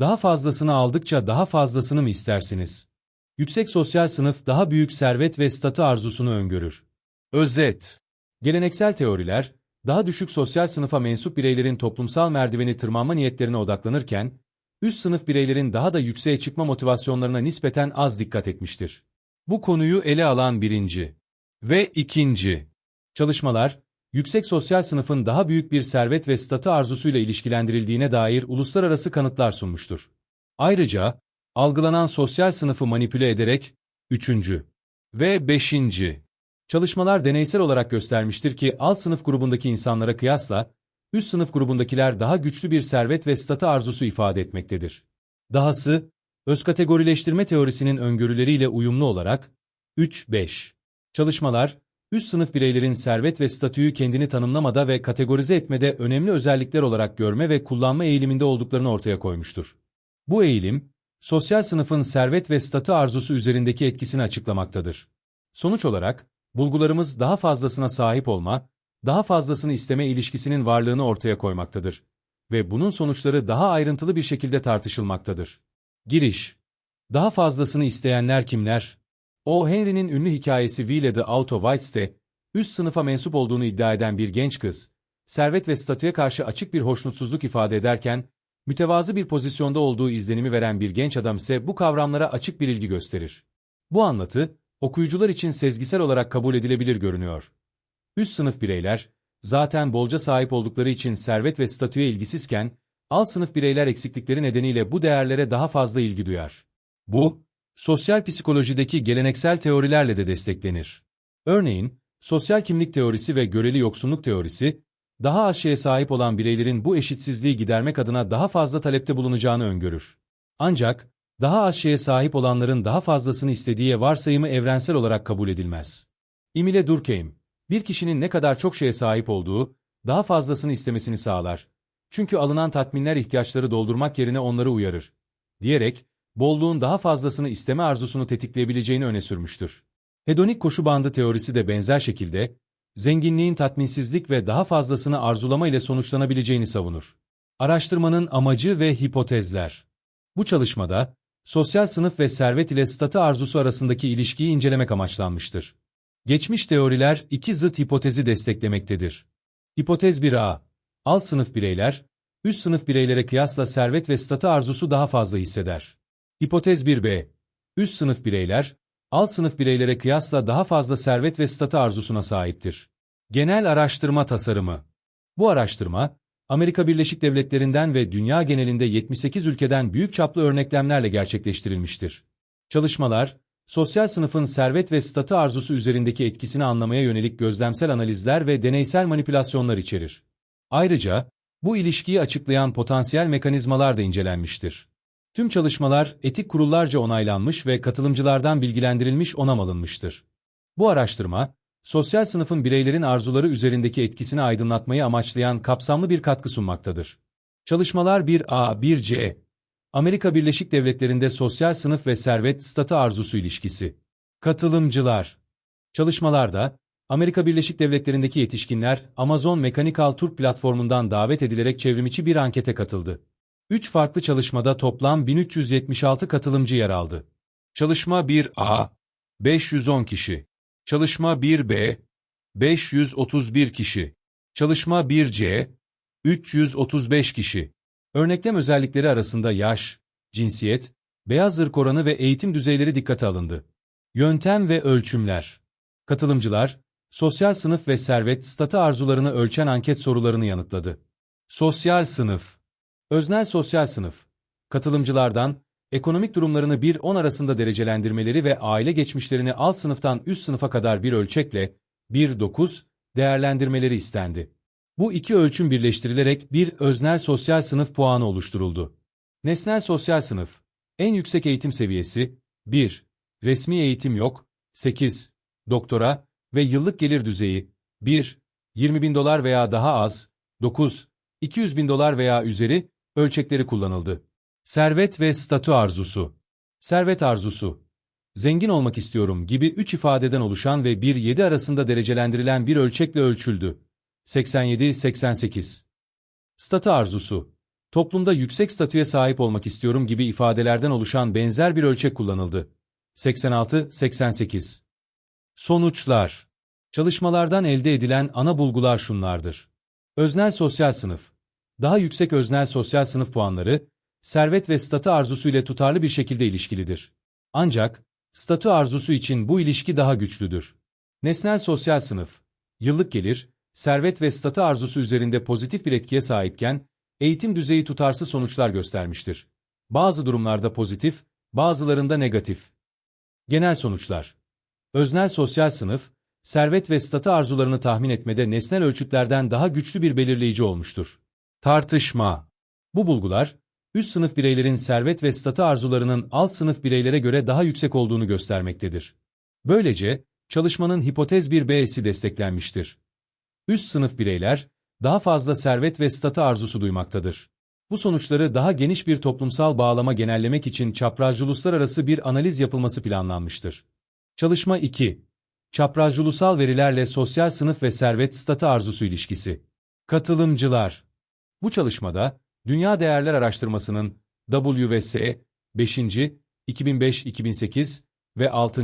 Daha fazlasını aldıkça daha fazlasını mı istersiniz? Yüksek sosyal sınıf daha büyük servet ve statü arzusunu öngörür. Özet Geleneksel teoriler, daha düşük sosyal sınıfa mensup bireylerin toplumsal merdiveni tırmanma niyetlerine odaklanırken, üst sınıf bireylerin daha da yükseğe çıkma motivasyonlarına nispeten az dikkat etmiştir. Bu konuyu ele alan birinci ve ikinci çalışmalar, yüksek sosyal sınıfın daha büyük bir servet ve statü arzusuyla ilişkilendirildiğine dair uluslararası kanıtlar sunmuştur. Ayrıca, algılanan sosyal sınıfı manipüle ederek, üçüncü ve beşinci çalışmalar deneysel olarak göstermiştir ki alt sınıf grubundaki insanlara kıyasla, üst sınıf grubundakiler daha güçlü bir servet ve statü arzusu ifade etmektedir. Dahası, öz kategorileştirme teorisinin öngörüleriyle uyumlu olarak, 3-5 çalışmalar, üst sınıf bireylerin servet ve statüyü kendini tanımlamada ve kategorize etmede önemli özellikler olarak görme ve kullanma eğiliminde olduklarını ortaya koymuştur. Bu eğilim, sosyal sınıfın servet ve statü arzusu üzerindeki etkisini açıklamaktadır. Sonuç olarak, bulgularımız daha fazlasına sahip olma, daha fazlasını isteme ilişkisinin varlığını ortaya koymaktadır ve bunun sonuçları daha ayrıntılı bir şekilde tartışılmaktadır. Giriş Daha fazlasını isteyenler kimler? O. Henry'nin ünlü hikayesi Will the Auto Whites'te, üst sınıfa mensup olduğunu iddia eden bir genç kız, servet ve statüye karşı açık bir hoşnutsuzluk ifade ederken, mütevazı bir pozisyonda olduğu izlenimi veren bir genç adam ise bu kavramlara açık bir ilgi gösterir. Bu anlatı, okuyucular için sezgisel olarak kabul edilebilir görünüyor. Üst sınıf bireyler, zaten bolca sahip oldukları için servet ve statüye ilgisizken, alt sınıf bireyler eksiklikleri nedeniyle bu değerlere daha fazla ilgi duyar. Bu, sosyal psikolojideki geleneksel teorilerle de desteklenir. Örneğin, sosyal kimlik teorisi ve göreli yoksunluk teorisi, daha az şeye sahip olan bireylerin bu eşitsizliği gidermek adına daha fazla talepte bulunacağını öngörür. Ancak, daha az şeye sahip olanların daha fazlasını istediği varsayımı evrensel olarak kabul edilmez. Emile Durkheim, bir kişinin ne kadar çok şeye sahip olduğu, daha fazlasını istemesini sağlar. Çünkü alınan tatminler ihtiyaçları doldurmak yerine onları uyarır. Diyerek, bolluğun daha fazlasını isteme arzusunu tetikleyebileceğini öne sürmüştür. Hedonik koşu bandı teorisi de benzer şekilde, zenginliğin tatminsizlik ve daha fazlasını arzulama ile sonuçlanabileceğini savunur. Araştırmanın amacı ve hipotezler Bu çalışmada, sosyal sınıf ve servet ile statü arzusu arasındaki ilişkiyi incelemek amaçlanmıştır. Geçmiş teoriler iki zıt hipotezi desteklemektedir. Hipotez 1a, alt sınıf bireyler, üst sınıf bireylere kıyasla servet ve statü arzusu daha fazla hisseder. Hipotez 1b, üst sınıf bireyler, alt sınıf bireylere kıyasla daha fazla servet ve statü arzusuna sahiptir. Genel araştırma tasarımı Bu araştırma, Amerika Birleşik Devletleri'nden ve dünya genelinde 78 ülkeden büyük çaplı örneklemlerle gerçekleştirilmiştir. Çalışmalar, sosyal sınıfın servet ve statü arzusu üzerindeki etkisini anlamaya yönelik gözlemsel analizler ve deneysel manipülasyonlar içerir. Ayrıca, bu ilişkiyi açıklayan potansiyel mekanizmalar da incelenmiştir. Tüm çalışmalar etik kurullarca onaylanmış ve katılımcılardan bilgilendirilmiş onam alınmıştır. Bu araştırma, sosyal sınıfın bireylerin arzuları üzerindeki etkisini aydınlatmayı amaçlayan kapsamlı bir katkı sunmaktadır. Çalışmalar 1A, 1C, Amerika Birleşik Devletleri'nde sosyal sınıf ve servet statü arzusu ilişkisi. Katılımcılar Çalışmalarda, Amerika Birleşik Devletleri'ndeki yetişkinler Amazon Mechanical Turk platformundan davet edilerek çevrimiçi bir ankete katıldı. Üç farklı çalışmada toplam 1376 katılımcı yer aldı. Çalışma 1A 510 kişi. Çalışma 1B 531 kişi. Çalışma 1C 335 kişi. Örneklem özellikleri arasında yaş, cinsiyet, beyaz ırk oranı ve eğitim düzeyleri dikkate alındı. Yöntem ve ölçümler. Katılımcılar, sosyal sınıf ve servet statü arzularını ölçen anket sorularını yanıtladı. Sosyal sınıf Öznel sosyal sınıf. Katılımcılardan, ekonomik durumlarını 1-10 arasında derecelendirmeleri ve aile geçmişlerini alt sınıftan üst sınıfa kadar bir ölçekle 1-9 değerlendirmeleri istendi. Bu iki ölçüm birleştirilerek bir öznel sosyal sınıf puanı oluşturuldu. Nesnel sosyal sınıf. En yüksek eğitim seviyesi 1. Resmi eğitim yok 8. Doktora ve yıllık gelir düzeyi 1. 20 bin dolar veya daha az 9. 200 bin dolar veya üzeri ölçekleri kullanıldı. Servet ve statü arzusu. Servet arzusu. Zengin olmak istiyorum gibi üç ifadeden oluşan ve 1-7 arasında derecelendirilen bir ölçekle ölçüldü. 87-88. Statü arzusu. toplumda yüksek statüye sahip olmak istiyorum gibi ifadelerden oluşan benzer bir ölçek kullanıldı. 86-88 Sonuçlar Çalışmalardan elde edilen ana bulgular şunlardır. Öznel sosyal sınıf Daha yüksek öznel sosyal sınıf puanları, servet ve statü arzusu ile tutarlı bir şekilde ilişkilidir. Ancak, statü arzusu için bu ilişki daha güçlüdür. Nesnel sosyal sınıf, yıllık gelir, servet ve statü arzusu üzerinde pozitif bir etkiye sahipken, eğitim düzeyi tutarsız sonuçlar göstermiştir. Bazı durumlarda pozitif, bazılarında negatif. Genel sonuçlar Öznel sosyal sınıf, servet ve statü arzularını tahmin etmede nesnel ölçütlerden daha güçlü bir belirleyici olmuştur. Tartışma Bu bulgular, üst sınıf bireylerin servet ve statü arzularının alt sınıf bireylere göre daha yüksek olduğunu göstermektedir. Böylece, çalışmanın hipotez bir B'si desteklenmiştir. Üst sınıf bireyler, daha fazla servet ve statü arzusu duymaktadır. Bu sonuçları daha geniş bir toplumsal bağlama genellemek için çaprazcı uluslararası bir analiz yapılması planlanmıştır. Çalışma 2. Çaprazcı ulusal verilerle sosyal sınıf ve servet statü arzusu ilişkisi. Katılımcılar Bu çalışmada, Dünya Değerler Araştırması'nın WVSE 5. 2005-2008 ve 6.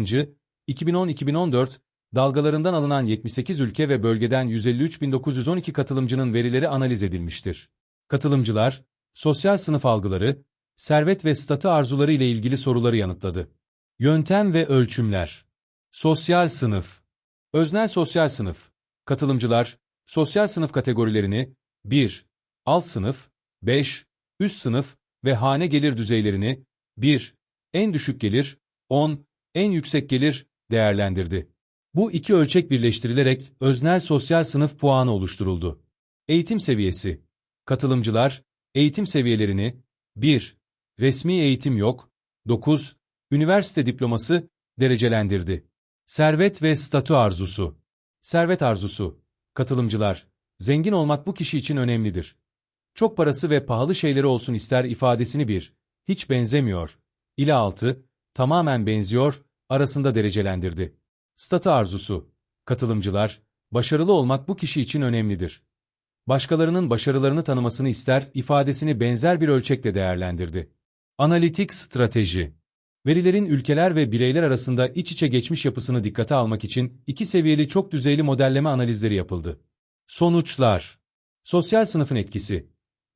2010-2014 dalgalarından alınan 78 ülke ve bölgeden 153.912 katılımcının verileri analiz edilmiştir. Katılımcılar, sosyal sınıf algıları, servet ve statü arzuları ile ilgili soruları yanıtladı. Yöntem ve ölçümler Sosyal sınıf Öznel sosyal sınıf Katılımcılar, sosyal sınıf kategorilerini 1. Alt sınıf, 5. Üst sınıf ve hane gelir düzeylerini 1. En düşük gelir, 10. En yüksek gelir değerlendirdi. Bu iki ölçek birleştirilerek öznel sosyal sınıf puanı oluşturuldu. Eğitim seviyesi. Katılımcılar, eğitim seviyelerini 1. Resmi eğitim yok, 9. Üniversite diploması derecelendirdi. Servet ve statü arzusu. Servet arzusu. Katılımcılar, zengin olmak bu kişi için önemlidir. Çok parası ve pahalı şeyleri olsun ister ifadesini bir, hiç benzemiyor, ile altı, tamamen benziyor, arasında derecelendirdi. Statü arzusu. Katılımcılar, başarılı olmak bu kişi için önemlidir. Başkalarının başarılarını tanımasını ister ifadesini benzer bir ölçekle değerlendirdi. Analitik strateji. Verilerin ülkeler ve bireyler arasında iç içe geçmiş yapısını dikkate almak için iki seviyeli çok düzeyli modelleme analizleri yapıldı. Sonuçlar Sosyal sınıfın etkisi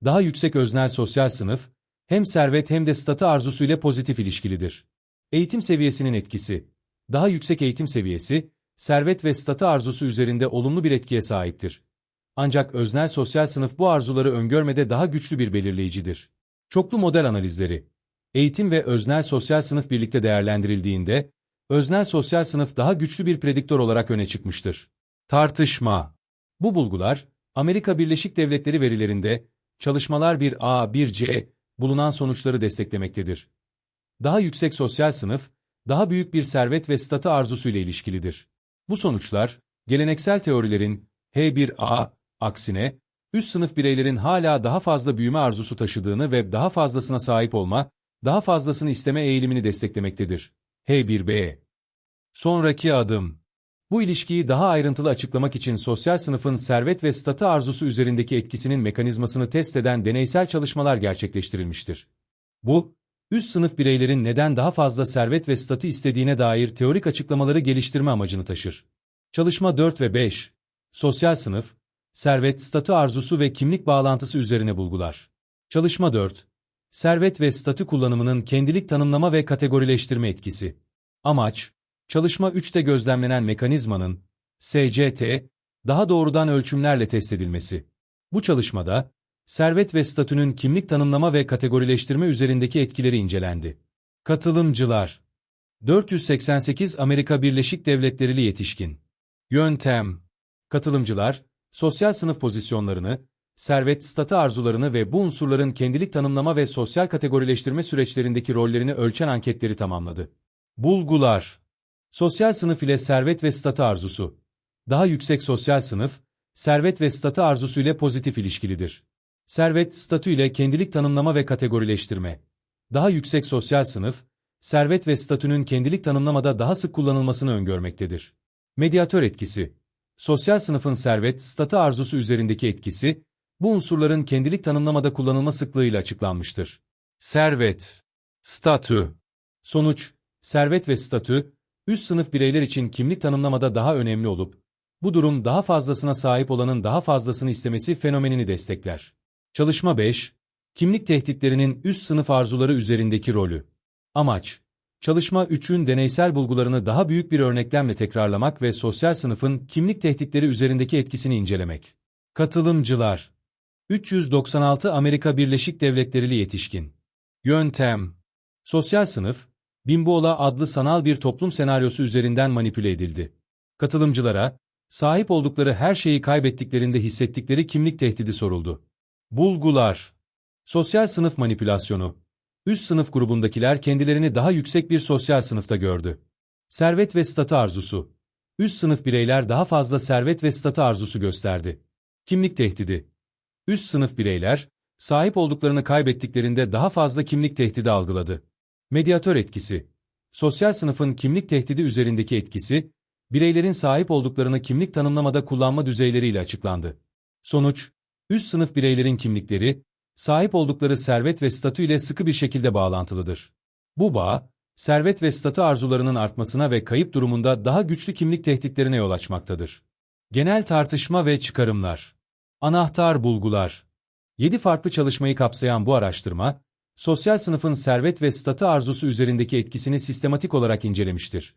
Daha yüksek öznel sosyal sınıf, hem servet hem de statü arzusuyla pozitif ilişkilidir. Eğitim seviyesinin etkisi Daha yüksek eğitim seviyesi, servet ve statü arzusu üzerinde olumlu bir etkiye sahiptir. Ancak öznel sosyal sınıf bu arzuları öngörmede daha güçlü bir belirleyicidir. Çoklu model analizleri Eğitim ve öznel sosyal sınıf birlikte değerlendirildiğinde, öznel sosyal sınıf daha güçlü bir prediktör olarak öne çıkmıştır. Tartışma Bu bulgular, Amerika Birleşik Devletleri verilerinde, çalışmalar 1A, 1C bulunan sonuçları desteklemektedir. Daha yüksek sosyal sınıf, daha büyük bir servet ve statü arzusu ile ilişkilidir. Bu sonuçlar, geleneksel teorilerin H1A aksine, üst sınıf bireylerin hala daha fazla büyüme arzusu taşıdığını ve daha fazlasına sahip olma, daha fazlasını isteme eğilimini desteklemektedir. H1B Sonraki adım Bu ilişkiyi daha ayrıntılı açıklamak için sosyal sınıfın servet ve statü arzusu üzerindeki etkisinin mekanizmasını test eden deneysel çalışmalar gerçekleştirilmiştir. Bu, üst sınıf bireylerin neden daha fazla servet ve statü istediğine dair teorik açıklamaları geliştirme amacını taşır. Çalışma 4 ve 5 Sosyal sınıf, servet, statü arzusu ve kimlik bağlantısı üzerine bulgular. Çalışma 4 servet ve statü kullanımının kendilik tanımlama ve kategorileştirme etkisi. Amaç, çalışma 3'te gözlemlenen mekanizmanın, SCT, daha doğrudan ölçümlerle test edilmesi. Bu çalışmada, servet ve statünün kimlik tanımlama ve kategorileştirme üzerindeki etkileri incelendi. Katılımcılar 488 Amerika Birleşik Devletleri'li yetişkin. Yöntem Katılımcılar, sosyal sınıf pozisyonlarını, servet, statü arzularını ve bu unsurların kendilik tanımlama ve sosyal kategorileştirme süreçlerindeki rollerini ölçen anketleri tamamladı. Bulgular Sosyal sınıf ile servet ve statü arzusu. Daha yüksek sosyal sınıf, servet ve statü arzusu ile pozitif ilişkilidir. Servet, statü ile kendilik tanımlama ve kategorileştirme. Daha yüksek sosyal sınıf, servet ve statünün kendilik tanımlamada daha sık kullanılmasını öngörmektedir. Medyatör etkisi Sosyal sınıfın servet, statü arzusu üzerindeki etkisi, Bu unsurların kendilik tanımlamada kullanılma sıklığıyla açıklanmıştır. Servet, statü. Sonuç, servet ve statü, üst sınıf bireyler için kimlik tanımlamada daha önemli olup, bu durum daha fazlasına sahip olanın daha fazlasını istemesi fenomenini destekler. Çalışma 5, kimlik tehditlerinin üst sınıf arzuları üzerindeki rolü. Amaç, Çalışma 3'ün deneysel bulgularını daha büyük bir örneklemle tekrarlamak ve sosyal sınıfın kimlik tehditleri üzerindeki etkisini incelemek. Katılımcılar 396 Amerika Birleşik Devletleri'li yetişkin. Yöntem Sosyal sınıf, Bimbola adlı sanal bir toplum senaryosu üzerinden manipüle edildi. Katılımcılara, sahip oldukları her şeyi kaybettiklerinde hissettikleri kimlik tehdidi soruldu. Bulgular Sosyal sınıf manipülasyonu Üst sınıf grubundakiler kendilerini daha yüksek bir sosyal sınıfta gördü. Servet ve statü arzusu. Üst sınıf bireyler daha fazla servet ve statü arzusu gösterdi. Kimlik tehdidi. Üst sınıf bireyler, sahip olduklarını kaybettiklerinde daha fazla kimlik tehdidi algıladı. Medyatör etkisi. Sosyal sınıfın kimlik tehdidi üzerindeki etkisi, bireylerin sahip olduklarını kimlik tanımlamada kullanma düzeyleriyle açıklandı. Sonuç, üst sınıf bireylerin kimlikleri, sahip oldukları servet ve statü ile sıkı bir şekilde bağlantılıdır. Bu bağ, servet ve statü arzularının artmasına ve kayıp durumunda daha güçlü kimlik tehditlerine yol açmaktadır. Genel tartışma ve çıkarımlar. Anahtar bulgular. 7 farklı çalışmayı kapsayan bu araştırma, sosyal sınıfın servet ve statü arzusu üzerindeki etkisini sistematik olarak incelemiştir.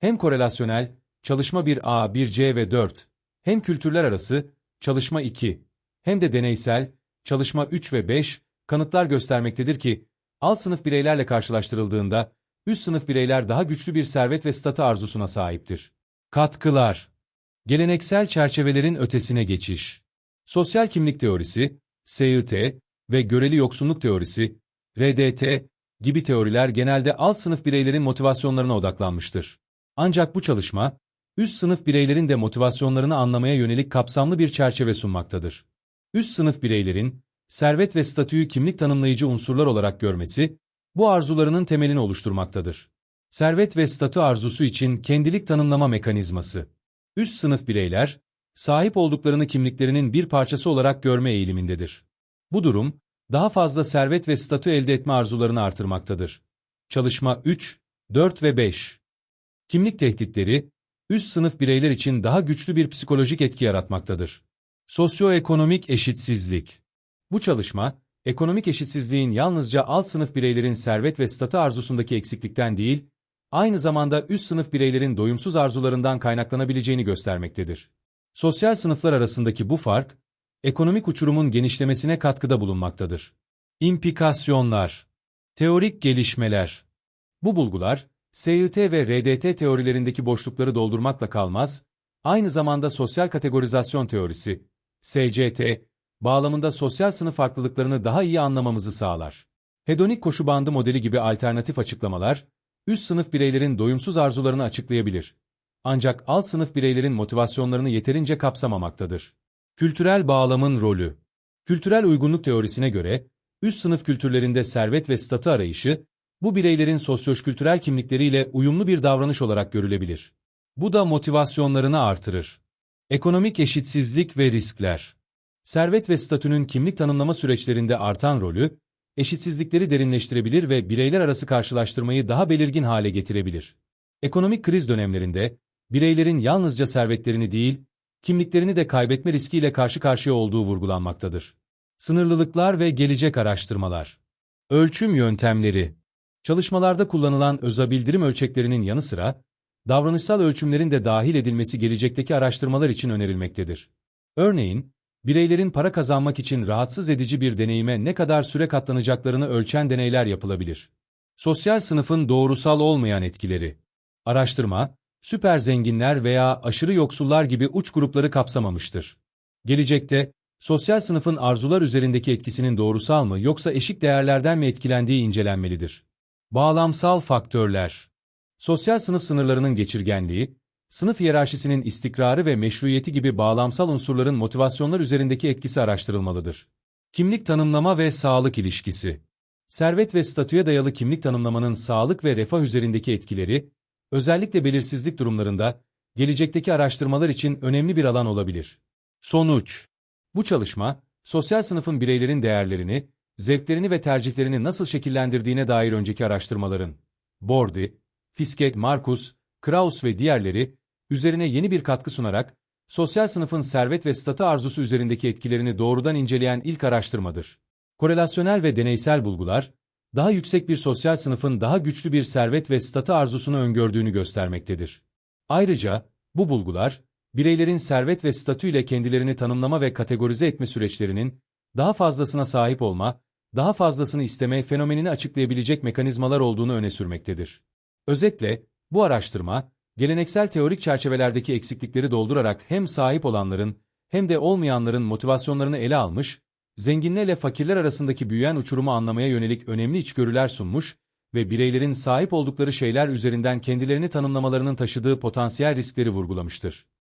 Hem korelasyonel, çalışma 1A, 1C ve 4, hem kültürler arası, çalışma 2, hem de deneysel, çalışma 3 ve 5, kanıtlar göstermektedir ki, alt sınıf bireylerle karşılaştırıldığında, üst sınıf bireyler daha güçlü bir servet ve statü arzusuna sahiptir. Katkılar Geleneksel çerçevelerin ötesine geçiş Sosyal kimlik teorisi, SIT ve göreli yoksunluk teorisi, RDT gibi teoriler genelde alt sınıf bireylerin motivasyonlarına odaklanmıştır. Ancak bu çalışma, üst sınıf bireylerin de motivasyonlarını anlamaya yönelik kapsamlı bir çerçeve sunmaktadır. Üst sınıf bireylerin, servet ve statüyü kimlik tanımlayıcı unsurlar olarak görmesi, bu arzularının temelini oluşturmaktadır. Servet ve statü arzusu için kendilik tanımlama mekanizması. Üst sınıf bireyler, sahip olduklarını kimliklerinin bir parçası olarak görme eğilimindedir. Bu durum, daha fazla servet ve statü elde etme arzularını artırmaktadır. Çalışma 3, 4 ve 5 Kimlik tehditleri, üst sınıf bireyler için daha güçlü bir psikolojik etki yaratmaktadır. Sosyoekonomik eşitsizlik. Bu çalışma, ekonomik eşitsizliğin yalnızca alt sınıf bireylerin servet ve statü arzusundaki eksiklikten değil, aynı zamanda üst sınıf bireylerin doyumsuz arzularından kaynaklanabileceğini göstermektedir. Sosyal sınıflar arasındaki bu fark, ekonomik uçurumun genişlemesine katkıda bulunmaktadır. İmpikasyonlar Teorik gelişmeler Bu bulgular, SIT ve RDT teorilerindeki boşlukları doldurmakla kalmaz, aynı zamanda sosyal kategorizasyon teorisi, SCT, bağlamında sosyal sınıf farklılıklarını daha iyi anlamamızı sağlar. Hedonik koşu bandı modeli gibi alternatif açıklamalar, üst sınıf bireylerin doyumsuz arzularını açıklayabilir. Ancak alt sınıf bireylerin motivasyonlarını yeterince kapsamamaktadır. Kültürel bağlamın rolü Kültürel uygunluk teorisine göre, üst sınıf kültürlerinde servet ve statü arayışı, bu bireylerin sosyoşkültürel kimlikleriyle uyumlu bir davranış olarak görülebilir. Bu da motivasyonlarını artırır. Ekonomik eşitsizlik ve riskler. Servet ve statünün kimlik tanımlama süreçlerinde artan rolü, eşitsizlikleri derinleştirebilir ve bireyler arası karşılaştırmayı daha belirgin hale getirebilir. Ekonomik kriz dönemlerinde, bireylerin yalnızca servetlerini değil, kimliklerini de kaybetme riskiyle karşı karşıya olduğu vurgulanmaktadır. Sınırlılıklar ve gelecek araştırmalar. Ölçüm yöntemleri. Çalışmalarda kullanılan öza bildirim ölçeklerinin yanı sıra, davranışsal ölçümlerin de dahil edilmesi gelecekteki araştırmalar için önerilmektedir. Örneğin, bireylerin para kazanmak için rahatsız edici bir deneyime ne kadar süre katlanacaklarını ölçen deneyler yapılabilir. Sosyal sınıfın doğrusal olmayan etkileri. Araştırma, süper zenginler veya aşırı yoksullar gibi uç grupları kapsamamıştır. Gelecekte, sosyal sınıfın arzular üzerindeki etkisinin doğrusal mı yoksa eşik değerlerden mi etkilendiği incelenmelidir. Bağlamsal faktörler Sosyal sınıf sınırlarının geçirgenliği, sınıf hiyerarşisinin istikrarı ve meşruiyeti gibi bağlamsal unsurların motivasyonlar üzerindeki etkisi araştırılmalıdır. Kimlik tanımlama ve sağlık ilişkisi Servet ve statüye dayalı kimlik tanımlamanın sağlık ve refah üzerindeki etkileri, özellikle belirsizlik durumlarında, gelecekteki araştırmalar için önemli bir alan olabilir. Sonuç Bu çalışma, sosyal sınıfın bireylerin değerlerini, zevklerini ve tercihlerini nasıl şekillendirdiğine dair önceki araştırmaların, Bordi, Fisket, Marcus, Kraus ve diğerleri, üzerine yeni bir katkı sunarak, sosyal sınıfın servet ve statü arzusu üzerindeki etkilerini doğrudan inceleyen ilk araştırmadır. Korelasyonel ve deneysel bulgular, daha yüksek bir sosyal sınıfın daha güçlü bir servet ve statü arzusunu öngördüğünü göstermektedir. Ayrıca, bu bulgular, bireylerin servet ve statüyle kendilerini tanımlama ve kategorize etme süreçlerinin, daha fazlasına sahip olma, daha fazlasını isteme fenomenini açıklayabilecek mekanizmalar olduğunu öne sürmektedir. Özetle, bu araştırma, geleneksel teorik çerçevelerdeki eksiklikleri doldurarak hem sahip olanların hem de olmayanların motivasyonlarını ele almış, zenginlerle fakirler arasındaki büyüyen uçurumu anlamaya yönelik önemli içgörüler sunmuş ve bireylerin sahip oldukları şeyler üzerinden kendilerini tanımlamalarının taşıdığı potansiyel riskleri vurgulamıştır.